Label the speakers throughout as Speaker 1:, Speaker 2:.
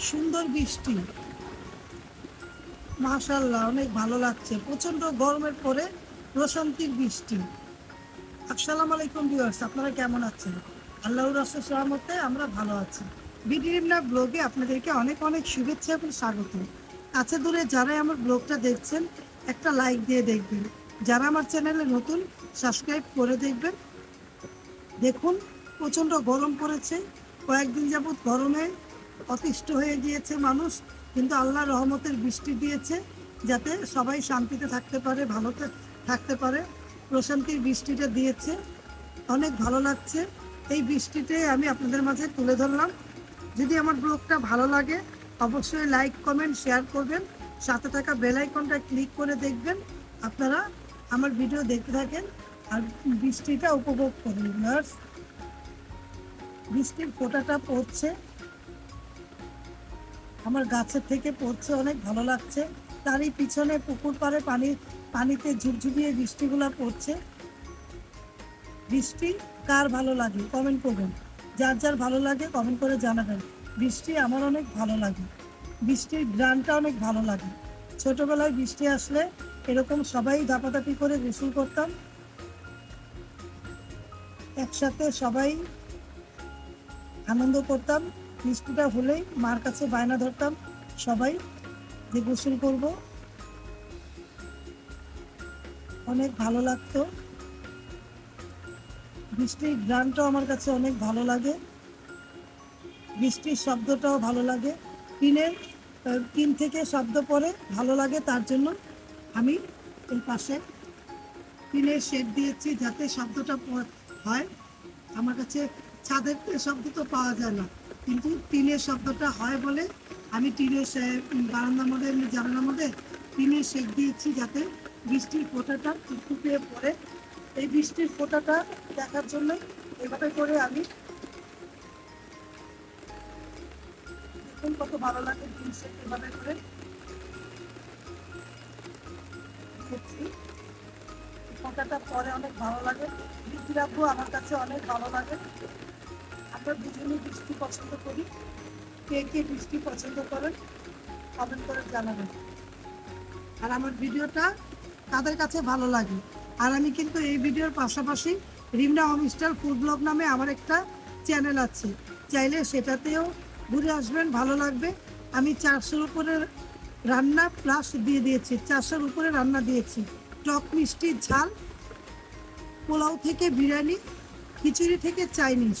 Speaker 1: সুন্দর বৃষ্টি। মাশাল্লাহ অনেক ভালো লাগছে। প্রচণ্ড গরমের পরে প্রশান্তির বৃষ্টি। আসসালামু আলাইকুম ভিউয়ার্স আপনারা কেমন আছেন? আল্লাহর রাসের সহমতে আমরা ভালো আছি। বিডিএমনা ব্লগে আপনাদেরকে অনেক অনেক শুভেচ্ছা এবং স্বাগত। কাছে দূরে যারাই আমার ব্লগটা দেখছেন, একটা লাইক দিয়ে দেখবেন। যারা আমার চ্যানেলে নতুন সাবস্ক্রাইব করে দেখবেন। দেখুন, প্রচণ্ড গরম পড়েছে। কয়েকদিন যাবৎ গরমে অতিষ্ঠ হয়ে গিয়েছে মানুষ, কিন্তু আল্লাহ রহমতের বৃষ্টি দিয়েছে যাতে সবাই শান্তিতে থাকতে পারে ভালো থাকতে পারে। প্রশান্তির বৃষ্টিটা দিয়েছে, অনেক ভালো লাগছে। এই বৃষ্টিতে আমি আপনাদের মাঝে তুলে ধরলাম। যদি আমার ব্লগটা ভালো লাগে, অবশ্যই লাইক, কমেন্ট, শেয়ার করবেন। সাথে থাকা বেল আইকনটা ক্লিক করে দেখবেন। আপনারা আমার ভিডিও দেখতে থাকেন আর বৃষ্টিটা উপভোগ করুন। বৃষ্টির ফোঁটাটা পড়ছে। আমার গাছের থেকে পড়ছে, অনেক ভালো লাগছে। তারই পিছনে পুকুর পাড়ে পানি, পানিতে ঝুপঝুপিয়ে বৃষ্টিগুলো পড়ছে। বৃষ্টি কার ভালো লাগে? কমেন্ট করবেন। যার যার ভালো লাগে কমেন্ট করে জানাবেন। বৃষ্টি আমার অনেক ভালো লাগে। বৃষ্টির গ্রানটা অনেক ভালো লাগে। ছোটবেলায় বৃষ্টি আসলে এরকম সবাই ধাপাধাপি করে গোসল করতাম। একসাথে সবাই আনন্দ করতাম। বৃষ্টিটা হলেই মার কাছে বায়না ধরতাম সবাই, যে গোসল করব। অনেক ভালো লাগতো। বৃষ্টির গ্রানটাও আমার কাছে অনেক ভালো লাগে। বৃষ্টির শব্দটাও ভালো লাগে। টিনের টিন থেকে শব্দ পরে ভালো লাগে, তার জন্য আমি এই পাশে টিনের শেড দিয়েছি যাতে শব্দটা হয়। আমার কাছে ছাদের শব্দ তো পাওয়া যায় না। কিন্তু টিনের শব্দটা হয় বলে আমি টিনের বারান্দার মধ্যে জানালার মধ্যে টিনের শেড দিয়েছি যাতে বৃষ্টির ফোঁটাটা টুকটুকিয়ে পড়ে। এই বৃষ্টির ফোঁটাটা দেখার জন্য এভাবে করে আমি দেখুন কত ভালো লাগে টিন শেড এভাবে করে। ফোঁটাটা পরে অনেক ভালো লাগে। আমার কাছে অনেক ভালো লাগে। আমরা দুজনেই বৃষ্টি পছন্দ করি। কে কে বৃষ্টি পছন্দ করেন কমেন্ট করে জানাবেন। আর আমার ভিডিওটা তাদের কাছে ভালো লাগে। আর আমি কিন্তু এই ভিডিওর পাশাপাশি রিমনা হোমস্টার ফুড ব্লগ নামে আমার একটা চ্যানেল আছে। চাইলে সেটাতেও ঘুরে আসবেন, ভালো লাগবে। আমি চারশোর উপরে রান্না প্লাস দিয়ে দিয়েছি, চারশোর উপরে রান্না দিয়েছি। টক মিষ্টি ঝাল, পোলাও থেকে বিরিয়ানি, খিচুড়ি থেকে চাইনিজ।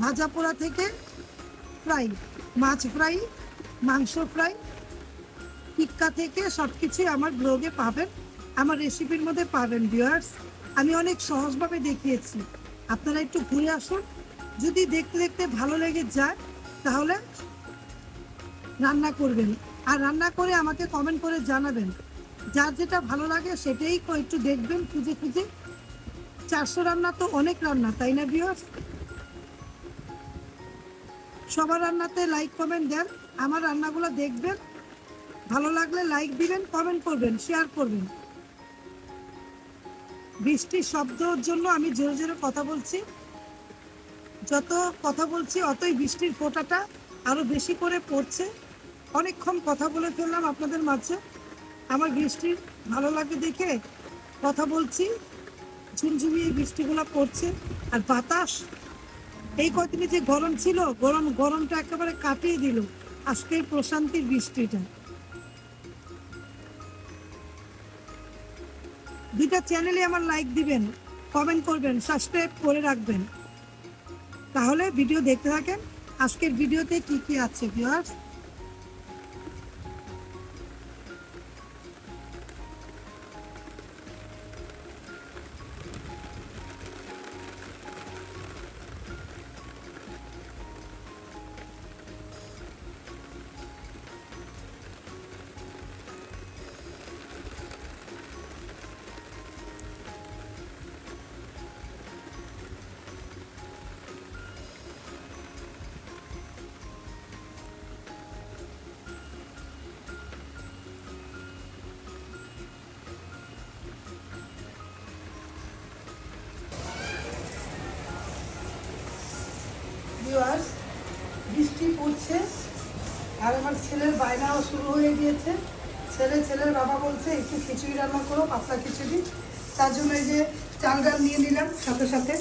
Speaker 1: ভাজা পোড়া থেকে ফ্রাই, মাছ ফ্রাই, মাংস ফ্রাই, টিক্কা থেকে সব কিছুই আমার ব্লগে পাবেন। আমার রেসিপির মধ্যে পাবেন ভিউয়ার্স আমি অনেক সহজভাবে দেখিয়েছি। আপনারা একটু ঘুরে আসুন। যদি দেখতে দেখতে ভালো লেগে যায়, তাহলে রান্না করবেন। আর রান্না করে আমাকে কমেন্ট করে জানাবেন। যার যেটা ভালো লাগে সেটাই একটু দেখবেন, খুঁজে খুঁজে। চারশো রান্না তো অনেক রান্না, তাই না ভিউয়ার্স সবার রান্নাতে লাইক কমেন্ট দেন। আমার রান্নাগুলো দেখবেন। ভালো লাগলে লাইক দিবেন কমেন্ট করবেন শেয়ার করবেন। বৃষ্টির শব্দর জন্য আমি জোরে জোরে কথা বলছি। যত কথা বলছি, অতই বৃষ্টির ফোঁটাটা আরও বেশি করে পড়ছে। অনেকক্ষণ কথা বলে ফেললাম আপনাদের মাঝে। আমার বৃষ্টির ভালো লাগে দেখে কথা বলছি। ঝুমঝুমিয়ে বৃষ্টিগুলো পড়ছে। আর বাতাস এই কদিনে যে গরম ছিল, গরম, গরমটা একেবারে কাটিয়ে দিল। আজকে প্রশান্তির বৃষ্টিটা। দুইটা চ্যানেলে আমার লাইক দিবেন কমেন্ট করবেন সাবস্ক্রাইব করে রাখবেন। তাহলে ভিডিও দেখতে থাকেন। আজকের ভিডিওতে কি কি আছে ভিউয়ার্স ছেলের বায়নাও শুরু হয়ে গিয়েছে। ছেলে, ছেলের বাবা বলছে একটু খিচুড়ি রান্না করো, পাতলা খিচুড়ি। তার জন্য এই যে চাল ডাল নিয়ে নিলাম সাথে সাথে।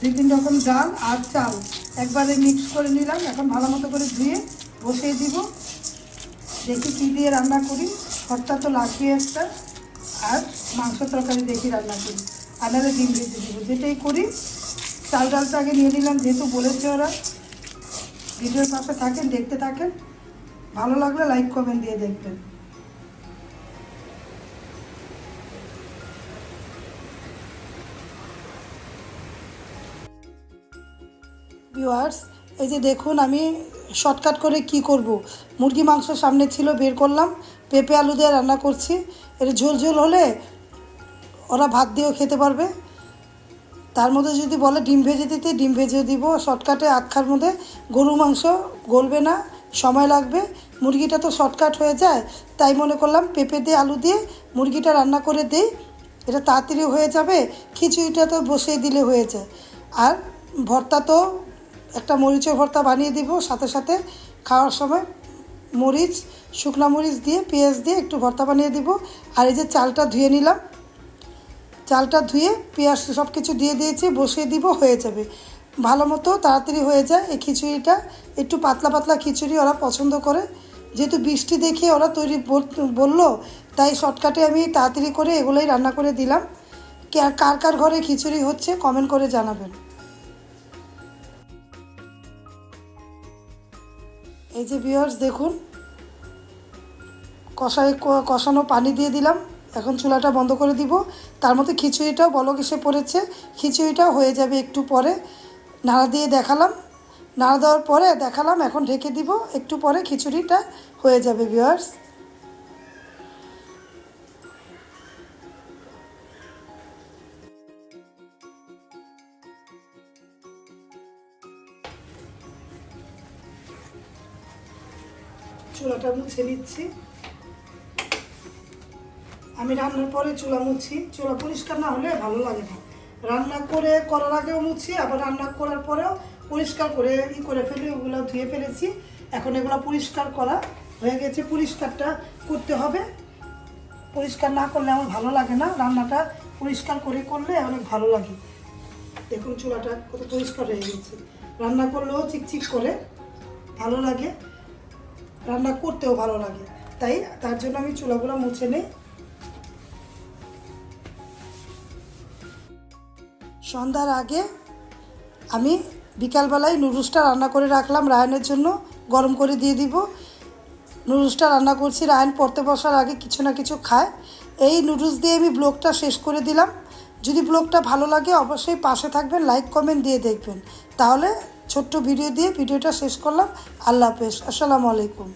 Speaker 1: দুই তিন রকম ডাল আর চাল একবারে মিক্স করে নিলাম। এখন ভালো মতো করে ধুয়ে বসিয়ে দিব। দেখি কী দিয়ে রান্না করি। খরচা তো লাগিয়ে একটা। আর মাংস তরকারি দেখি রান্না করি। আর নাহলে ডিম ভেজে দিব। যেটাই করি, চাল ডালটা আগে নিয়ে নিলাম, যেহেতু বলেছে ওরা। ভিডিওর পাশে থাকেন, দেখতে থাকেন। ভালো লাগলে লাইক কমেন্ট দিয়ে দেখবেন। ভিউয়ার্স এই যে দেখুন, আমি শর্টকাট করে কি করব? মুরগি মাংস সামনে ছিল, বের করলাম। পেঁপে আলু দিয়ে রান্না করছি। এটা ঝোল ঝোল হলে ওরা ভাত দিয়েও খেতে পারবে। তার মধ্যে যদি বলে ডিম ভেজে দিতে, ডিম ভেজে দিব। শর্টকাটে আখার মধ্যে। গরু মাংস গলবে না, সময় লাগবে। মুরগিটা তো শর্টকাট হয়ে যায়, তাই মনে করলাম পেঁপে দিয়ে আলু দিয়ে মুরগিটা রান্না করে দিই। এটা তাড়াতাড়ি হয়ে যাবে, খিচুড়িটা তো বসিয়ে দিলে হয়ে যায়। আর ভর্তা তো একটা মরিচের ভর্তা বানিয়ে দিব, সাথে সাথে খাওয়ার সময় মরিচ, শুকনা মরিচ দিয়ে, পেঁয়াজ দিয়ে একটু ভর্তা বানিয়ে দিব। আর এই যে চালটা ধুয়ে নিলাম চালটা ধুয়ে পেঁয়াজ সব কিছু দিয়ে দিয়েছি, বসিয়ে দিব, হয়ে যাবে। ভালো মতো তাড়াতাড়ি হয়ে যায় এই খিচুড়িটা। একটু পাতলা পাতলা খিচুড়ি ওরা পছন্দ করে। যেহেতু বৃষ্টি দেখে ওরা তৈরি বল- বলল, তাই শর্টকাটে আমি তাড়াতাড়ি করে এগুলোই রান্না করে দিলাম। কার কার ঘরে খিচুড়ি হচ্ছে কমেন্ট করে জানাবেন। এই যে বিয়ার্স দেখুন, কষায় কষানো পানি দিয়ে দিলাম। এখন চুলাটা বন্ধ করে দিব। তার মধ্যে খিচুড়িটাও বলক এসে পড়েছে। খিচুড়িটাও হয়ে যাবে একটু পরে। নাড়া দিয়ে দেখালাম। নাড়া দেওয়ার পরে দেখালাম, এখন ঢেকে দিব। একটু পরে খিচুড়িটা হয়ে যাবে বিয়ার্স চুলাটা মুছে নিচ্ছি। আমি রান্নার পরে চুলা মুছি। চুলা পরিষ্কার না হলে ভালো লাগে না। রান্না করে করার আগেও মুছি, আবার রান্না করার পরেও পরিষ্কার করে ই করে ফেলে, ওগুলো ধুয়ে ফেলেছি। এখন এগুলো পরিষ্কার করা হয়ে গেছে, পরিষ্কারটা করতে হবে। পরিষ্কার না করলে আমার ভালো লাগে না। রান্নাটা পরিষ্কার করে করলে অনেক ভালো লাগে। দেখুন চুলাটা কত পরিষ্কার হয়ে গেছে। রান্না করলেও চিকচিক করে ভালো লাগে। রান্না করতেও ভালো লাগে। তাই তার জন্য আমি চুলাগুলো মুছে নিই। সন্ধ্যার আগে আমি বিকালবেলায় নুডলসটা রান্না করে রাখলাম রায়নের জন্য, গরম করে দিয়ে দিব। নুডলসটা রান্না করছি, রায়ন পড়তে বসার আগে কিছু না কিছু খায়। এই নুডলস দিয়ে আমি ব্লগটা শেষ করে দিলাম। যদি ব্লগটা ভালো লাগে, অবশ্যই পাশে থাকবেন, লাইক, কমেন্ট দিয়ে দেখবেন। তাহলে ছোট্ট ভিডিও দিয়ে ভিডিওটা শেষ করলাম। আল্লাহ হাফেজ। আসসালামু আলাইকুম।